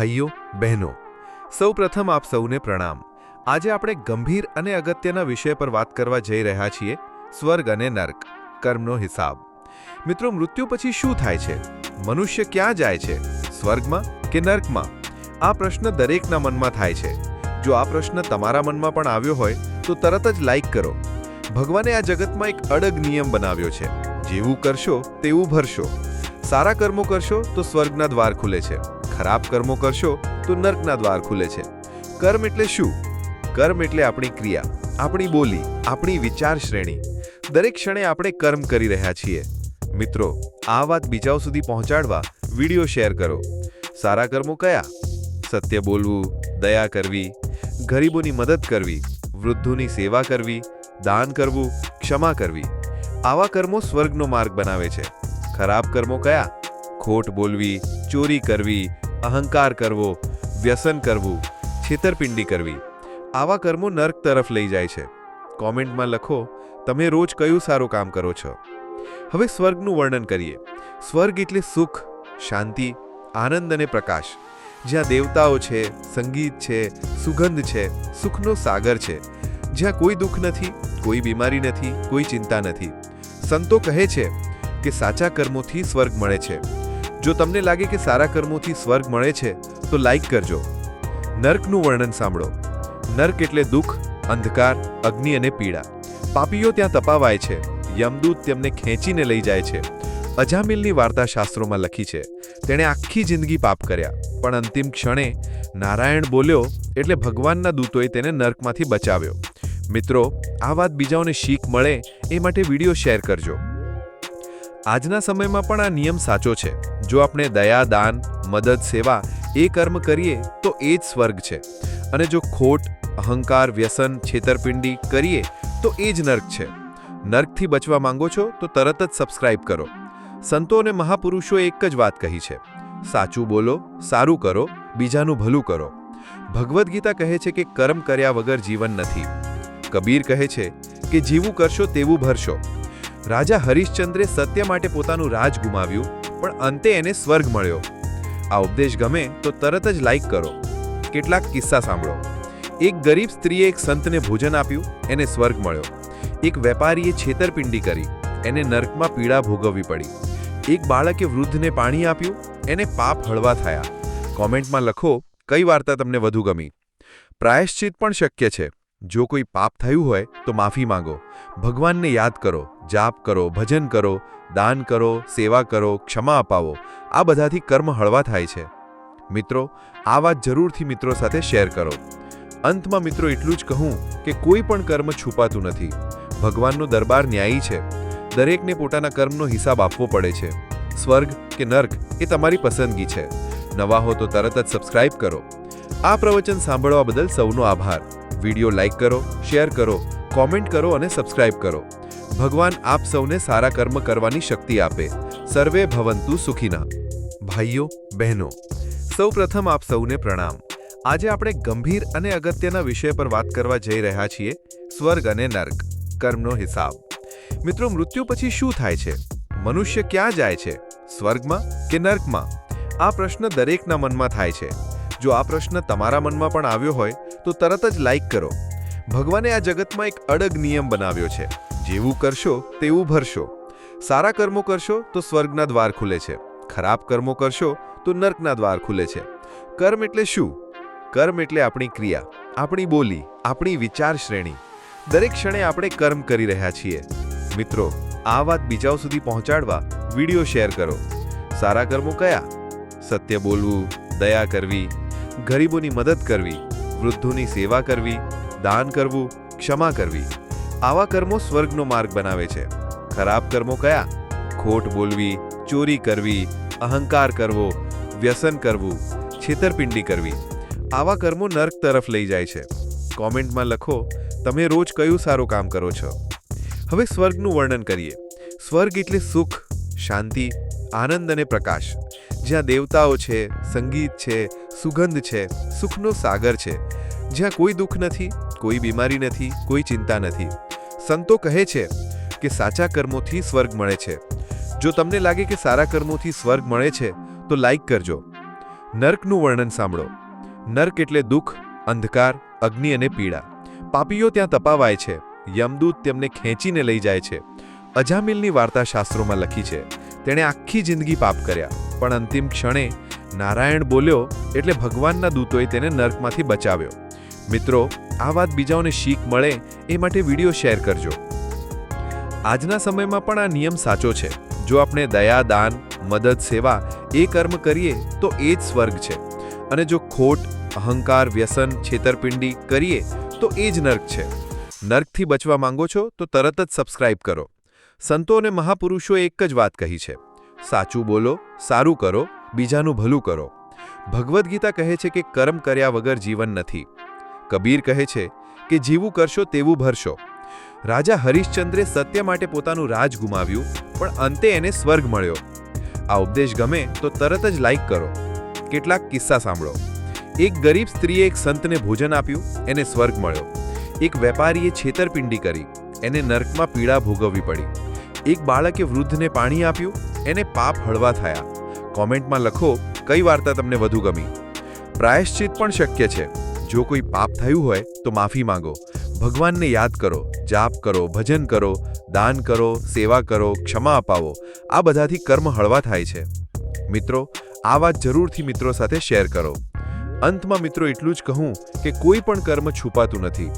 ભાઈઓ, બહેનો, સૌ પ્રથમ આપ સૌને પ્રણામ. આજે આપણે ગંભીર અને અગત્યના વિષય પર વાત કરવા જઈ રહ્યા છીએ, સ્વર્ગ અને નર્ક, કર્મનો હિસાબ. મિત્રો, મૃત્યુ પછી શું થાય છે? મનુષ્ય ક્યાં જાય છે? સ્વર્ગમાં કે નર્કમાં? આ પ્રશ્ન દરેકના મનમાં થાય છે. જો આ પ્રશ્ન તમારા મનમાં પણ આવ્યો હોય, તો તરત જ લાઈક કરો. ભગવાને આ જગતમાં એક અડગ નિયમ બનાવ્યો છે. જેવું કરશો, તેવું ભરશો. સારા કર્મો કરશો, તો સ્વર્ગના દ્વાર ખુલે છે. ખરાબ કર્મો કરશો, તો નર્કના દ્વાર ખુલે છે. કર્મ એટલે શું? કર્મ એટલે આપણી ક્રિયા, આપણી બોલી, આપણી વિચાર શ્રેણી. દરેક ક્ષણે આપણે કર્મ કરી રહ્યા છીએ. મિત્રો, આ વાત બીજાઓ સુધી પહોંચાડવા વીડિયો શેર કરો. સારા કર્મો કયા? સત્ય બોલવું, દયા કરવી, ગરીબોની મદદ કરવી, વૃદ્ધોની સેવા કરવી, દાન કરવું, ક્ષમા કરવી. આવા કર્મો સ્વર્ગનો માર્ગ બનાવે છે. ખરાબ કર્મો કયા? ખોટ બોલવી, ચોરી કરવી અહંકાર કરવો, વ્યસન કરવું, છેતરપિંડી કરવી, આવા કર્મો નર્ક તરફ લઈ જાય છે. કોમેન્ટમાં લખો, તમે રોજ કયું સારું કામ કરો છો? હવે સ્વર્ગનું વર્ણન કરીએ. સ્વર્ગ એટલે સુખ, શાંતિ, આનંદ અને પ્રકાશ. જ્યાં દેવતાઓ છે, સંગીત છે, સુગંધ છે, સુખનો સાગર છે. જ્યાં કોઈ દુઃખ નથી, કોઈ બીમારી નથી, કોઈ ચિંતા નથી. સંતો કહે છે કે સાચા કર્મોથી સ્વર્ગ મળે છે. જો તમને લાગે કે સારા કર્મોથી સ્વર્ગ મળે છે, તો લાઈક કરજો. નર્કનું વર્ણન સાંભળો. નર્ક એટલે દુઃખ, અંધકાર, અગ્નિ અને પીડા. પાપીઓ ત્યાં તપાવાય છે. યમદૂત તેમને ખેંચીને લઈ જાય છે. અજામિલની વાર્તા શાસ્ત્રોમાં લખી છે, તેણે આખી જિંદગી પાપ કર્યા. પણ અંતિમ ક્ષણે નારાયણ બોલ્યો એટલે ભગવાનના દૂતોએ તેને નર્કમાંથી બચાવ્યો. મિત્રો, આ વાત બીજાઓને શીખ મળે એ માટે વીડિયો શેર કરજો. આજના સમયમાં પણ આ નિયમ સાચો છે. જો આપણે દયા, દાન, મદદ, સેવા એ કર્મ કરીએ, તો એ જ સ્વર્ગ છે. અને જો ખોટ, અહંકાર, વ્યસન, છેતરપિંડી કરીએ, તો એ જ નર્ક છે. નર્કથી બચવા માંગો છો, તો તરત જ સબસ્ક્રાઇબ કરો. સંતો અને મહાપુરુષોએ એક જ વાત કહી છે. સાચું બોલો, સારું કરો, બીજાનું ભલું કરો. ભગવદ્ ગીતા કહે છે કે કર્મ કર્યા વગર જીવન નથી. કબીર કહે છે કે જેવું કરશો તેવું ભરશો. રાજા હરિશ્ચંદ્રે સત્ય માટે પોતાનું રાજ ગુમાવ્યું પણ અંતે એને સ્વર્ગ મળ્યો. આ ઉપદેશ ગમે તો તરત જ લાઈક કરો. કેટલાક કિસ્સા સાંભળો. એક ગરીબ સ્ત્રીએ એક સંતને ભોજન આપ્યું, એને સ્વર્ગ મળ્યો. એક વેપારીએ છેતરપિંડી કરી, એને નર્કમાં પીડા ભોગવવી પડી. એક બાળકે વૃદ્ધને પાણી આપ્યું, એને પાપ હળવા થયા. કોમેન્ટમાં લખો, કઈ વાર્તા તમને વધુ ગમી? પ્રાયશ્ચિત પણ શક્ય છે. જો કોઈ પાપ થયું હોય, તો માફી માંગો. ભગવાનને યાદ કરો, જાપ કરો, ભજન કરો દાન કરો, સેવા કરો, ક્ષમા અપાવો. આ બધાથી કર્મ હળવા થાય છે. મિત્રો, આ વાત જરૂરથી મિત્રો સાથે શેર કરો. અંતમાં મિત્રો એટલું જ કહું કે કોઈ પણ કર્મ છુપાતું નથી. ભગવાનનો દરબાર ન્યાયી છે. દરેકને પોતાના કર્મનો હિસાબ આપવો પડે છે. સ્વર્ગ કે નર્ક એ તમારી પસંદગી છે. નવા હો તો તરત જ સબસ્ક્રાઇબ કરો. આ પ્રવચન સાંભળવા બદલ સૌનો આભાર. વીડિયો લાઇક કરો, શેર કરો, કોમેન્ટ કરો અને સબસ્ક્રાઇબ કરો. ભગવાન આપ સૌને સારા કર્મ કરવાની શક્તિ આપે. સર્વે ભવંતુ સુખીના. ભાઈઓ, બહેનો સૌ પ્રથમ આપ સૌને પ્રણામ. આજે આપણે ગંભીર અને અગત્યના વિષય પર વાત કરવા જઈ રહ્યા છીએ, સ્વર્ગ અને નર્ક, કર્મનો હિસાબ. મિત્રો, મૃત્યુ પછી શું થાય છે? મનુષ્ય ક્યાં જાય છે? સ્વર્ગમાં કે નર્કમાં? આ પ્રશ્ન દરેકના મનમાં થાય છે. જો આ પ્રશ્ન તમારા મનમાં પણ આવ્યો હોય, તો તરત જ લાઈક કરો. ભગવાને આ જગતમાં એક અડગ નિયમ બનાવ્યો છે. જેવું કરશો, તેવું ભરશો. સારા કર્મો કરશો, તો સ્વર્ગના દ્વાર ખુલે છે. ખરાબ કર્મો કરશો, તો નર્કના દ્વાર ખુલે છે. કર્મ એટલે શું? કર્મ એટલે આપણી ક્રિયા, આપણી બોલી, આપણી વિચાર શ્રેણી દરેક ક્ષણે આપણે કર્મ કરી રહ્યા છીએ. મિત્રો, આ વાત બીજાઓ સુધી પહોંચાડવા વીડિયો શેર કરો. સારા કર્મો કયા? સત્ય બોલવું, દયા કરવી, ગરીબોની મદદ કરવી, વૃદ્ધોની સેવા કરવી, દાન કરવું, ક્ષમા કરવી. આવા કર્મો સ્વર્ગનો માર્ગ બનાવે છે. ખરાબ કર્મો કયા? ખોટ બોલવી, ચોરી કરવી, અહંકાર કરવો, વ્યસન કરવું, છેતરપિંડી કરવી. આવા કર્મો નર્ક તરફ લઈ જાય છે. કોમેન્ટમાં લખો, તમે રોજ કયું સારું કામ કરો છો? હવે સ્વર્ગનું વર્ણન કરીએ. સ્વર્ગ એટલે સુખ, શાંતિ, આનંદ અને પ્રકાશ. જ્યાં દેવતાઓ છે, સંગીત છે, સુગંધ છે, સુખનો સાગર છે. જ્યાં કોઈ દુઃખ નથી, કોઈ બીમારી નથી, કોઈ ચિંતા નથી. સંતો કહે છે કે સાચા કર્મોથી સ્વર્ગ મળે છે. જો તમને લાગે કે સારા કર્મોથી સ્વર્ગ મળે છે, તો લાઈક કરજો. નર્કનું વર્ણન સાંભળો. નર્ક એટલે દુઃખ, અંધકાર, અગ્નિ અને પીડા. પાપીઓ ત્યાં તપાવાય છે. યમદૂત તેમને ખેંચીને લઈ જાય છે. અજામિલની વાર્તા શાસ્ત્રોમાં લખી છે. તેણે આખી જિંદગી પાપ કર્યા. પણ અંતિમ ક્ષણે નારાયણ બોલ્યો એટલે ભગવાનના દૂતોએ તેને નર્કમાંથી બચાવ્યો. મિત્રો આ વાત બીજાઓને શીખ મળે એ માટે વીડિયો શેર કરજો. આજના સમયમાં પણ આ નિયમ સાચો છે. જો આપણે દયા, દાન, મદદ, સેવા એ કર્મ કરીએ તો એ જ સ્વર્ગ છે. અને જો ખોટ, અહંકાર, વ્યસન, છેતરપિંડી કરીએ તો એ જ નર્ક છે. નર્કથી બચવા માંગો છો તો તરત જ સબસ્ક્રાઇબ કરો. સંતો અને મહાપુરુષોએ એક જ વાત કહી છે. સાચું બોલો, સારું કરો, બીજાનું ભલું કરો. ભગવદ્ ગીતા કહે છે કે કર્મ કર્યા વગર જીવન નથી. કબીર કહે છે કે જીવું કરશો તેવું ભરશો. રાજા હરિશ્ચંદ્રે સત્ય માટે પોતાનું રાજ ગુમાવ્યું, પણ અંતે એને સ્વર્ગ મળ્યો. આ ઉપદેશ ગમે તો તરત જ લાઈક કરો. કેટલાક કિસ્સા સાંભળો. એક ગરીબ સ્ત્રીએ એક સંતને ભોજન આપ્યું, એને સ્વર્ગ મળ્યો. એક વેપારીએ છેતરપિંડી કરી, એને નર્કમાં પીડા ભોગવવી પડી. એક બાળકે વૃદ્ધને પાણી આપ્યું, એને પાપ હળવા થયા. કોમેન્ટમાં લખો, કઈ વાર્તા તમને વધુ ગમી? પ્રાયશ્ચિત પણ શક્ય છે. જો કોઈ પાપ થયું હોય, તો માફી માંગો. ભગવાનને યાદ કરો, જાપ કરો, ભજન કરો, દાન કરો, સેવા કરો, ક્ષમા અપાવો. આ બધાથી કર્મ હળવા થાય છે. મિત્રો, આ વાત જરૂરથી મિત્રો સાથે શેર કરો. અંતમાં મિત્રો એટલું જ કહું કે કોઈ પણ કર્મ છુપાતું નથી.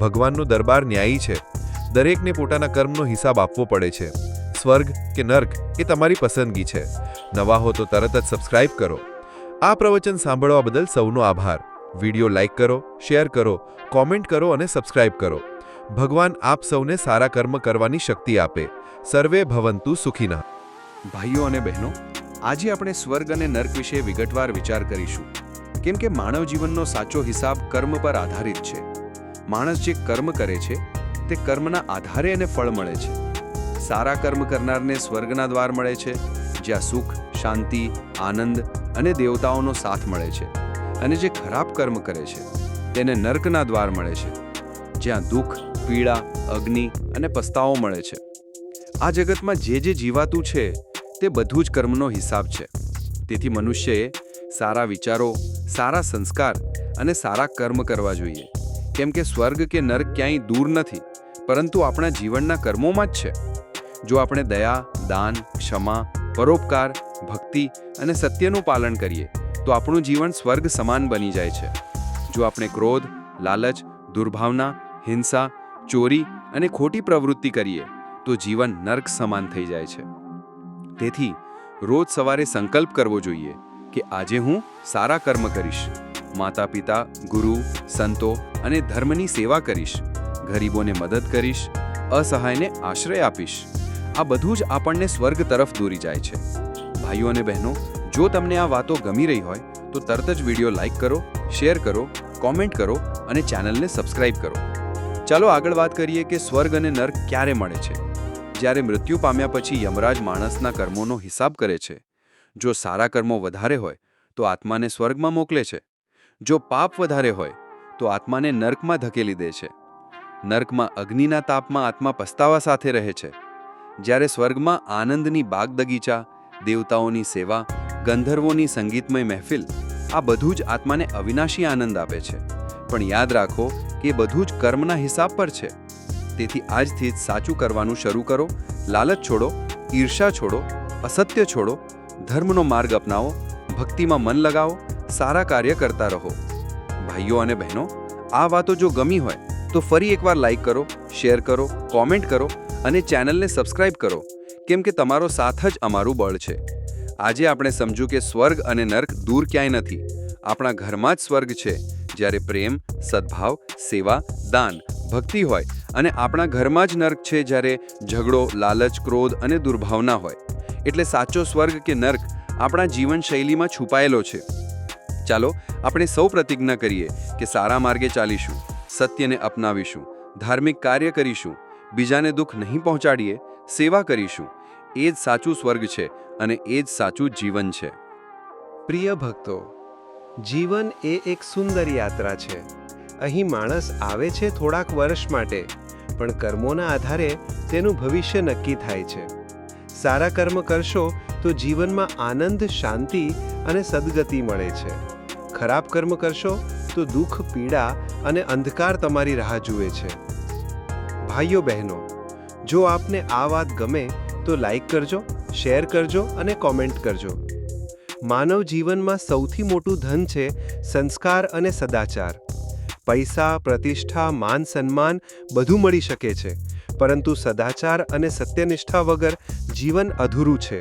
ભગવાનનો દરબાર ન્યાયી છે. દરેકને પોતાના કર્મનો હિસાબ આપવો પડે છે. સ્વર્ગ કે નર્ક એ તમારી પસંદગી છે. નવા હો તો તરત જ સબસ્ક્રાઇબ કરો. આ પ્રવચન સાંભળવા બદલ સૌનો આભાર. વિડિયો લાઇક કરો, શેર કરો, કોમેન્ટ કરો અને સબસ્ક્રાઇબ કરો. ભગવાન આપ સૌને સારા કર્મ કરવાની શક્તિ આપે. સર્વે ભવંતુ સુખીના. ભાઈઓ અને બહેનો, આજે આપણે સ્વર્ગ અને નર્ક વિશે વિગતવાર વિચાર કરીશું. કેમ કે માનવ જીવનનો સાચો હિસાબ કર્મ પર આધારિત છે. માણસ જે કર્મ કરે છે, તે કર્મના આધારે એને ફળ મળે છે. સારા કર્મ કરનારને સ્વર્ગના દ્વાર મળે છે, જ્યાં સુખ, શાંતિ, આનંદ અને દેવતાઓનો સાથ મળે છે. અને જે ખરાબ કર્મ કરે છે, તેને નર્કના દ્વાર મળે છે, જ્યાં દુઃખ, પીડા, અગ્નિ અને પસ્તાવો મળે છે. આ જગતમાં જે જે જીવાતું છે, તે બધું જ કર્મનો હિસાબ છે. તેથી મનુષ્યએ સારા વિચારો, સારા સંસ્કાર અને સારા કર્મ કરવા જોઈએ. કેમ કે સ્વર્ગ કે નર્ક ક્યાંય દૂર નથી, પરંતુ આપણા જીવનના કર્મોમાં જ છે. જો આપણે દયા, દાન, ક્ષમા, પરોપકાર, ભક્તિ અને સત્યનું પાલન કરીએ તો આપણું જીવન સ્વર્ગ સમાન બની જાય છે. જો આપણે ક્રોધ, લાલચ, દુર્ભાવના, હિંસા, ચોરી અને ખોટી પ્રવૃત્તિ કરીએ, તો જીવન નર્ક સમાન થઈ જાય છે. તેથી, રોજ સવારે સંકલ્પ કરવો જોઈએ કે આજે હું સારા કર્મ કરીશ. માતા પિતા ગુરુ, સંતો અને ધર્મની સેવા કરીશ. ગરીબોને મદદ કરીશ, અસહાયને આશ્રય આપીશ. આ બધું જ આપણને સ્વર્ગ તરફ દોરી જાય છે. ભાઈઓ અને બહેનો જો તમને આ વાતો ગમી રહી હોય, તો તરત જ વીડિયો લાઇક કરો, શેર કરો, કોમેન્ટ કરો અને ચેનલને સબસ્ક્રાઇબ કરો. ચાલો આગળ વાત કરીએ કે સ્વર્ગ અને નર્ક ક્યારે મળે છે. જ્યારે મૃત્યુ પામ્યા પછી યમરાજ માણસના કર્મોનો હિસાબ કરે છે. જો સારા કર્મો વધારે હોય, તો આત્માને સ્વર્ગમાં મોકલે છે. જો પાપ વધારે હોય, તો આત્માને નર્કમાં ધકેલી દે છે. નર્કમાં અગ્નિના તાપમાં આત્મા પસ્તાવા સાથે રહે છે. જ્યારે સ્વર્ગમાં આનંદની બાગદગીચા, દેવતાઓની સેવા ગંધર્વોની સંગીતમય મહેફિલ આ બધું જ આત્માને અવિનાશી આનંદ આપે છે. પણ યાદ રાખો કે બધું જ કર્મના હિસાબ પર છે. તેથી આજથી જ સાચું કરવાનું શરૂ કરો, લાલચ છોડો ઈર્ષા છોડો, અસત્ય છોડો, ધર્મનો માર્ગ અપનાવો, ભક્તિમાં મન લગાવો, સારા કાર્ય કરતા રહો. ભાઈઓ અને બહેનો, આ વાતો જો ગમી હોય તો ફરી એકવાર લાઈક કરો, શેર કરો, કોમેન્ટ કરો અને ચેનલને સબસ્ક્રાઇબ કરો. કેમ કે તમારો સાથ જ અમારું બળ છે. આજે આપણે સમજ્યું કે સ્વર્ગ અને નર્ક દૂર ક્યાંય નથી. આપણા ઘરમાં જ સ્વર્ગ છે. જ્યારે પ્રેમ, સદભાવ, સેવા, દાન, ભક્તિ હોય અને આપણા ઘરમાં જ નર્ક છે જ્યારે ઝઘડો, લાલચ, ક્રોધ અને દુર્ભાવના હોય. એટલે સાચો સ્વર્ગ કે નર્ક આપણા જીવનશૈલીમાં છુપાયેલો છે. ચાલો આપણે સૌ પ્રતિજ્ઞા કરીએ કે સારા માર્ગે ચાલીશું, સત્યને અપનાવીશું, ધાર્મિક કાર્ય કરીશું, બીજાને દુઃખ નહીં પહોંચાડીએ, સેવા કરીશું. એ જ સાચું સ્વર્ગ છે. અને એ જ સાચું જીવન છે. પ્રિય ભક્તો, જીવન એ એક સુંદર યાત્રા છે. અહીં માણસ આવે છે થોડાક વર્ષ માટે, પણ કર્મોના આધારે તેનું ભવિષ્ય નક્કી થાય છે. સારા કર્મ કરશો તો જીવનમાં આનંદ, શાંતિ અને સદગતિ મળે છે. ખરાબ કર્મ કરશો તો દુઃખ, પીડા અને અંધકાર તમારી રાહ જુએ છે. ભાઈઓ બહેનો, જો આપને આ વાત ગમે તો લાઈક કરજો. શેર કરજો અને કોમેન્ટ કરજો. માનવ જીવનમાં સૌથી મોટું ધન છે સંસ્કાર અને સદાચાર. પૈસા, પ્રતિષ્ઠા, માન, સન્માન બધું મળી શકે છે, પરંતુ સદાચાર અને સત્યનિષ્ઠા વગર જીવન અધૂરું છે.